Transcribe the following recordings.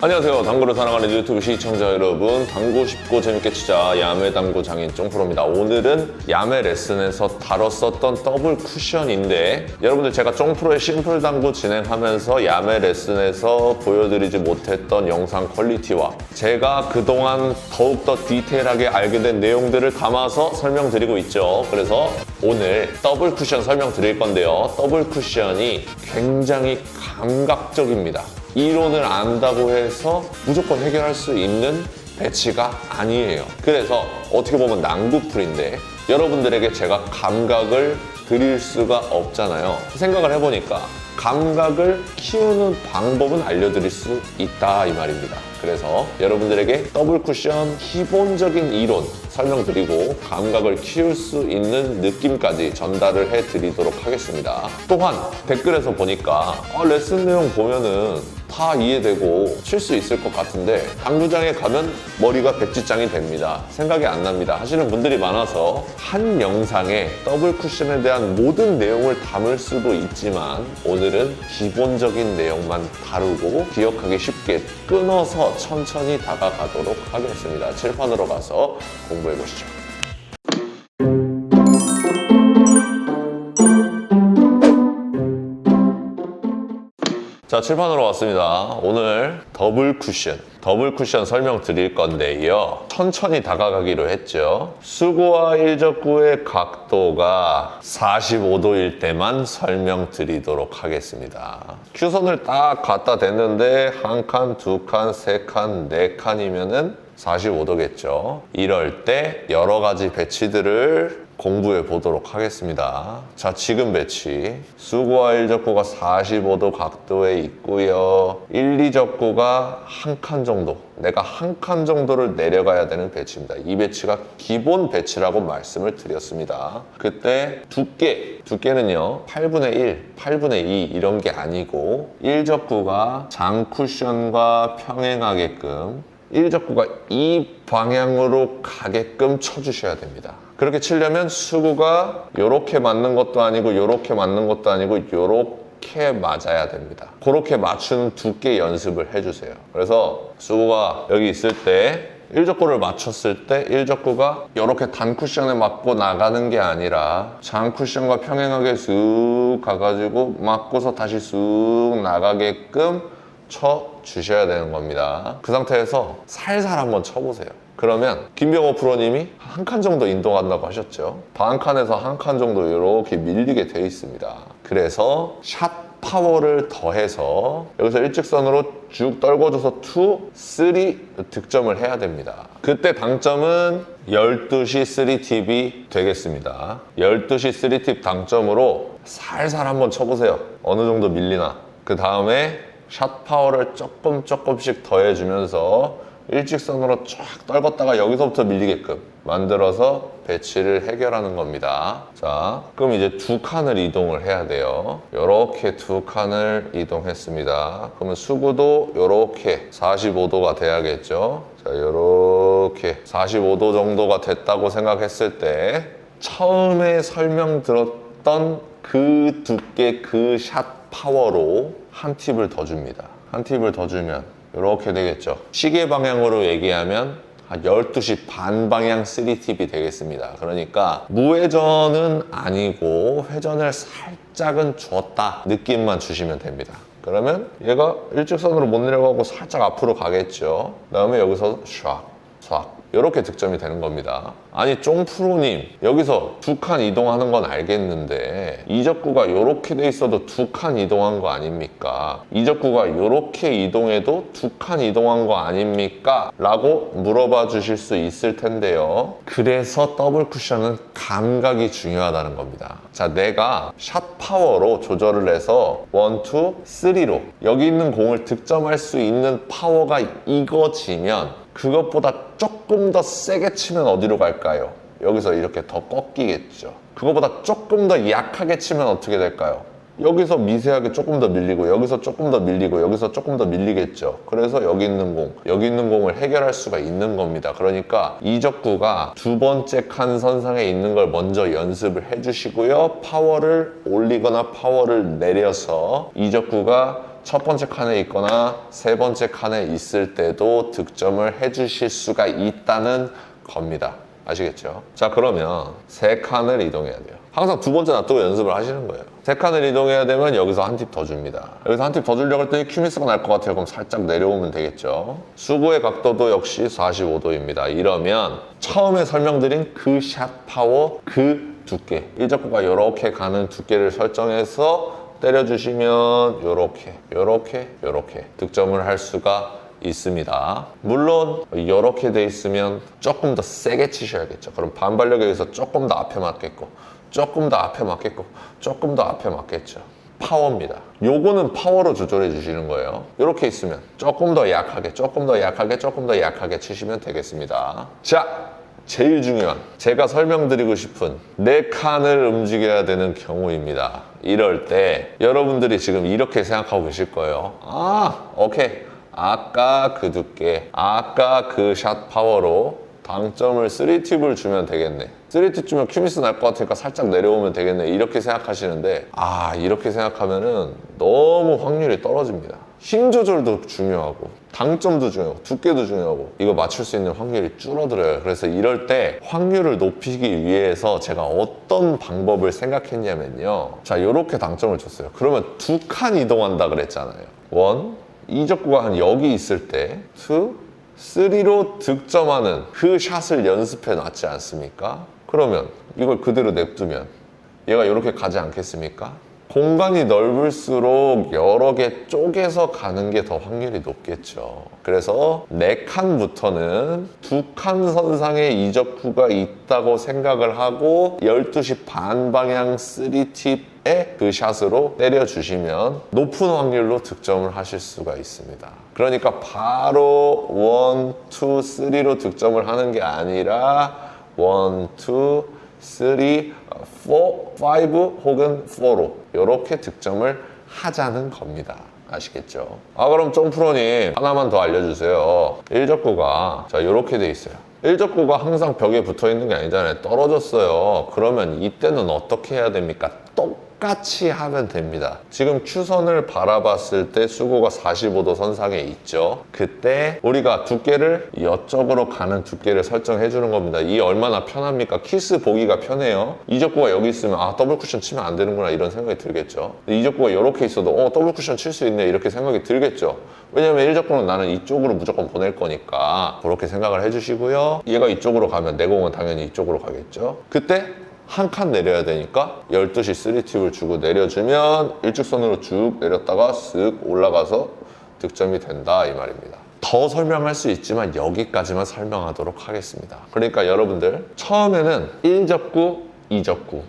안녕하세요. 당구를 사랑하는 유튜브 시청자 여러분. 당구 쉽고 재밌게 치자 야매 당구 장인 쫑프로입니다. 오늘은 야매 레슨에서 다뤘었던 더블 쿠션인데 여러분들 제가 쫑프로의 심플 당구 진행하면서 야매 레슨에서 보여드리지 못했던 영상 퀄리티와 제가 그동안 더욱더 디테일하게 알게 된 내용들을 담아서 설명드리고 있죠. 그래서 오늘 더블 쿠션 설명드릴 건데요. 더블 쿠션이 굉장히 감각적입니다. 이론을 안다고 해서 무조건 해결할 수 있는 배치가 아니에요. 그래서 어떻게 보면 난구풀인데 여러분들에게 제가 감각을 드릴 수가 없잖아요. 생각을 해보니까 감각을 키우는 방법은 알려드릴 수 있다 이 말입니다. 그래서 여러분들에게 더블 쿠션 기본적인 이론 설명드리고 감각을 키울 수 있는 느낌까지 전달을 해드리도록 하겠습니다. 또한 댓글에서 보니까 아, 레슨 내용 보면은 다 이해되고 칠 수 있을 것 같은데 당구장에 가면 머리가 백지장이 됩니다. 생각이 안 납니다. 하시는 분들이 많아서 한 영상에 더블 쿠션에 대한 모든 내용을 담을 수도 있지만 오늘은 기본적인 내용만 다루고 기억하기 쉽게 끊어서 천천히 다가가도록 하겠습니다. 칠판으로 가서 공부해 보시죠. 자, 칠판으로 왔습니다. 오늘 더블 쿠션, 더블 쿠션 설명 드릴 건데요. 천천히 다가가기로 했죠. 수구와 일적구의 각도가 45도일 때만 설명 드리도록 하겠습니다. 큐선을 딱 갖다 댔는데 한 칸, 두 칸, 세 칸, 네 칸이면은 45도겠죠. 이럴 때 여러 가지 배치들을 공부해 보도록 하겠습니다. 자, 지금 배치. 수구와 1적구가 45도 각도에 있고요. 1, 2적구가 한 칸 정도. 내가 한 칸 정도를 내려가야 되는 배치입니다. 이 배치가 기본 배치라고 말씀을 드렸습니다. 그때 두께, 두께는요. 8분의 1, 8분의 2 이런 게 아니고 1적구가 장 쿠션과 평행하게끔 1적구가 이 방향으로 가게끔 쳐주셔야 됩니다. 그렇게 치려면 수구가 이렇게 맞는 것도 아니고 이렇게 맞는 것도 아니고 이렇게 맞아야 됩니다. 그렇게 맞추는 두께 연습을 해주세요. 그래서 수구가 여기 있을 때 1적구를 맞췄을 때 1적구가 이렇게 단 쿠션에 맞고 나가는 게 아니라 장 쿠션과 평행하게 쑥 가가지고 맞고서 다시 쑥 나가게끔 쳐 주셔야 되는 겁니다. 그 상태에서 살살 한번 쳐보세요. 그러면 김병호 프로님이 한 칸 정도 인동한다고 하셨죠. 반 칸에서 한 칸 정도 이렇게 밀리게 돼 있습니다. 그래서 샷 파워를 더해서 여기서 일직선으로 쭉 떨궈줘서 2, 3 득점을 해야 됩니다. 그때 당점은 12시 3팁이 되겠습니다. 12시 3팁 당점으로 살살 한번 쳐보세요. 어느 정도 밀리나. 그 다음에 샷 파워를 조금 조금씩 더해주면서 일직선으로 쫙 떨궜다가 여기서부터 밀리게끔 만들어서 배치를 해결하는 겁니다. 자, 그럼 이제 두 칸을 이동을 해야 돼요. 이렇게 두 칸을 이동했습니다. 그러면 수구도 이렇게 45도가 돼야겠죠. 자, 이렇게 45도 정도가 됐다고 생각했을 때 처음에 설명 들었던 그 두께 그 샷 파워로 한 팁을 더 줍니다. 한 팁을 더 주면 이렇게 되겠죠. 시계 방향으로 얘기하면 한 12시 반 방향 3팁이 되겠습니다. 그러니까 무회전은 아니고 회전을 살짝은 줬다 느낌만 주시면 됩니다. 그러면 얘가 일직선으로 못 내려가고 살짝 앞으로 가겠죠. 그 다음에 여기서 샥, 샥 이렇게 득점이 되는 겁니다. 아니 쫑프로님 여기서 두 칸 이동하는 건 알겠는데 이적구가 이렇게 돼 있어도 두 칸 이동한 거 아닙니까? 이적구가 이렇게 이동해도 두 칸 이동한 거 아닙니까? 라고 물어봐 주실 수 있을 텐데요. 그래서 더블 쿠션은 감각이 중요하다는 겁니다. 자 내가 샷 파워로 조절을 해서 1, 2, 3로 여기 있는 공을 득점할 수 있는 파워가 이거지면 그것보다 조금 더 세게 치면 어디로 갈까요? 여기서 이렇게 더 꺾이겠죠. 그거보다 조금 더 약하게 치면 어떻게 될까요? 여기서 미세하게 조금 더 밀리고 여기서 조금 더 밀리고 여기서 조금 더 밀리겠죠. 그래서 여기 있는 공, 여기 있는 공을 해결할 수가 있는 겁니다. 그러니까 이적구가 두 번째 칸 선상에 있는 걸 먼저 연습을 해주시고요. 파워를 올리거나 파워를 내려서 이적구가 첫 번째 칸에 있거나 세 번째 칸에 있을 때도 득점을 해주실 수가 있다는 겁니다. 아시겠죠? 자 그러면 세 칸을 이동해야 돼요. 항상 두 번째 놔두고 연습을 하시는 거예요. 세 칸을 이동해야 되면 여기서 한 팁 더 줍니다. 여기서 한 팁 더 주려고 했더니 큐미스가 날 것 같아요. 그럼 살짝 내려오면 되겠죠. 수구의 각도도 역시 45도입니다. 이러면 처음에 설명드린 그 샷 파워, 그 두께, 일적구가 이렇게 가는 두께를 설정해서 때려주시면 요렇게 요렇게 요렇게 득점을 할 수가 있습니다. 물론 이렇게 돼 있으면 조금 더 세게 치셔야겠죠. 그럼 반발력에 의해서 조금 더 앞에 맞겠고 조금 더 앞에 맞겠고 조금 더 앞에 맞겠죠. 파워입니다. 요거는 파워로 조절해 주시는 거예요. 이렇게 있으면 조금 더 약하게, 조금 더 약하게, 조금 더 약하게 치시면 되겠습니다. 자, 제일 중요한 제가 설명드리고 싶은 네 칸을 움직여야 되는 경우입니다. 이럴 때 여러분들이 지금 이렇게 생각하고 계실 거예요. 아, 오케이. 아까 그 두께, 아까 그 샷 파워로 당점을 3팁을 주면 되겠네. 3팁 주면 큐미스 날 것 같으니까 살짝 내려오면 되겠네. 이렇게 생각하시는데, 아, 이렇게 생각하면은 너무 확률이 떨어집니다. 힘 조절도 중요하고, 당점도 중요하고, 두께도 중요하고, 이거 맞출 수 있는 확률이 줄어들어요. 그래서 이럴 때 확률을 높이기 위해서 제가 어떤 방법을 생각했냐면요. 자, 이렇게 당점을 줬어요. 그러면 두 칸 이동한다 그랬잖아요. 원, 이적구가 한 여기 있을 때, 투, 3로 득점하는 그 샷을 연습해 놨지 않습니까? 그러면 이걸 그대로 냅두면 얘가 이렇게 가지 않겠습니까? 공간이 넓을수록 여러 개 쪼개서 가는 게 더 확률이 높겠죠. 그래서 네 칸부터는 두 칸 선상에 이적구가 있다고 생각을 하고 12시 반 방향 3팁에 그 샷으로 때려주시면 높은 확률로 득점을 하실 수가 있습니다. 그러니까 바로 1, 2, 3로 득점을 하는 게 아니라 1, 2, 3, 4, 5 혹은 4로 이렇게 득점을 하자는 겁니다. 아시겠죠? 아 그럼 점프로님 하나만 더 알려주세요. 1적구가 자 이렇게 돼 있어요. 1적구가 항상 벽에 붙어 있는 게 아니잖아요. 떨어졌어요. 그러면 이때는 어떻게 해야 됩니까? 똑 같이 하면 됩니다. 지금 큐선을 바라봤을 때 수고가 45도 선상에 있죠. 그때 우리가 두께를 이쪽으로 가는 두께를 설정해 주는 겁니다. 이 얼마나 편합니까? 키스 보기가 편해요. 이적구가 여기 있으면 아 더블 쿠션 치면 안 되는구나 이런 생각이 들겠죠. 이적구가 이렇게 있어도 어 더블 쿠션 칠 수 있네 이렇게 생각이 들겠죠. 왜냐면 1적구는 나는 이쪽으로 무조건 보낼 거니까 그렇게 생각을 해주시고요. 얘가 이쪽으로 가면 내 공은 당연히 이쪽으로 가겠죠. 그때 한 칸 내려야 되니까 12시 3팁을 주고 내려주면 일직선으로 쭉 내렸다가 쓱 올라가서 득점이 된다 이 말입니다. 더 설명할 수 있지만 여기까지만 설명하도록 하겠습니다. 그러니까 여러분들 처음에는 1접구, 2접구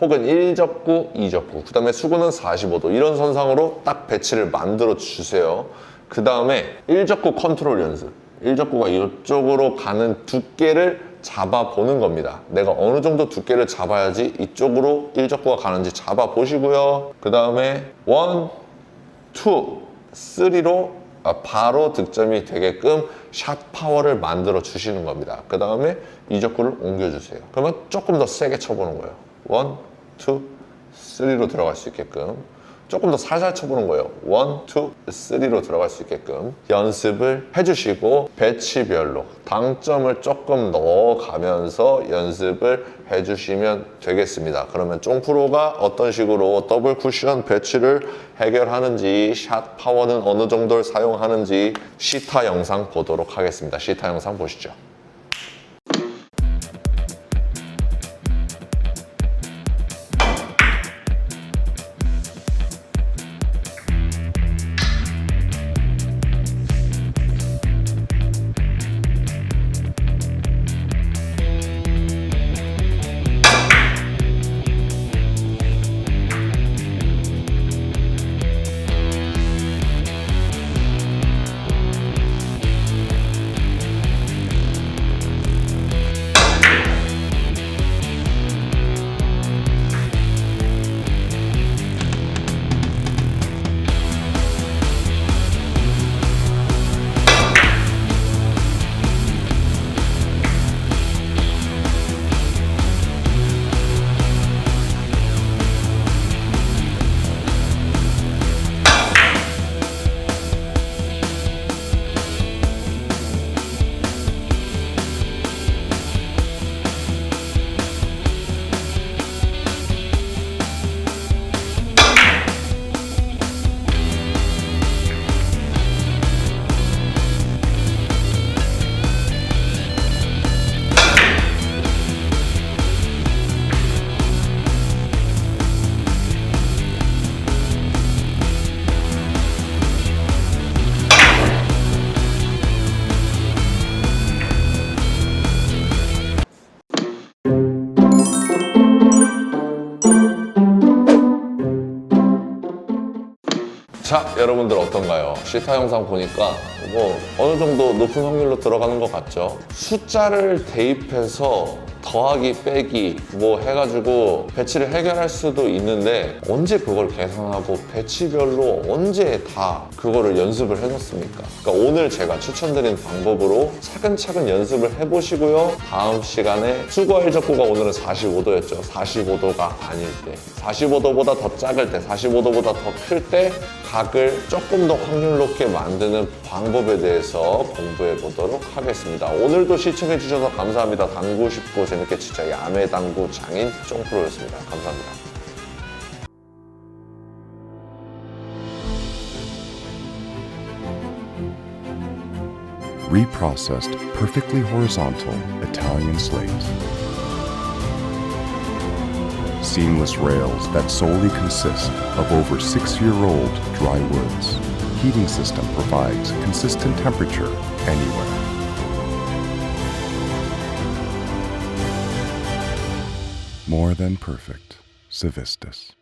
혹은 1접구, 2접구 그 다음에 수구는 45도 이런 선상으로 딱 배치를 만들어 주세요. 그 다음에 1접구 컨트롤 연습 1접구가 이쪽으로 가는 두께를 잡아보는 겁니다. 내가 어느 정도 두께를 잡아야지 이쪽으로 1접구가 가는지 잡아보시고요. 그 다음에 1, 2, 3로 바로 득점이 되게끔 샷 파워를 만들어 주시는 겁니다. 그 다음에 이적구를 옮겨주세요. 그러면 조금 더 세게 쳐보는 거예요. 1, 2, 3로 들어갈 수 있게끔. 조금 더 살살 쳐보는 거예요. 1, 2, 3로 들어갈 수 있게끔 연습을 해주시고 배치별로 당점을 조금 넣어가면서 연습을 해주시면 되겠습니다. 그러면 쫑프로가 어떤 식으로 더블 쿠션 배치를 해결하는지 샷 파워는 어느 정도를 사용하는지 시타 영상 보도록 하겠습니다. 시타 영상 보시죠. 여러분들 어떤가요? 시타 영상 보니까 뭐 어느 정도 높은 확률로 들어가는 것 같죠? 숫자를 대입해서 더하기, 빼기 뭐 해가지고 배치를 해결할 수도 있는데 언제 그걸 계산하고 배치별로 언제 다 그거를 연습을 해놓습니까? 그러니까 오늘 제가 추천드린 방법으로 차근차근 연습을 해보시고요. 다음 시간에 수거 일적구가 오늘은 45도였죠. 45도가 아닐 때, 45도보다 더 작을 때, 45도보다 더 클 때 각을 조금 더 확률 높게 만드는 방법에 대해서 공부해 보도록 하겠습니다. 오늘도 시청해 주셔서 감사합니다. 당구 쉽고 재밌게 진짜 야매 당구 장인 쫑프로였습니다. 감사합니다. reprocessed perfectly horizontal Italian slate. Seamless rails that solely consist of over six year old dry woods. Heating system provides consistent temperature anywhere. More than perfect. Civistus.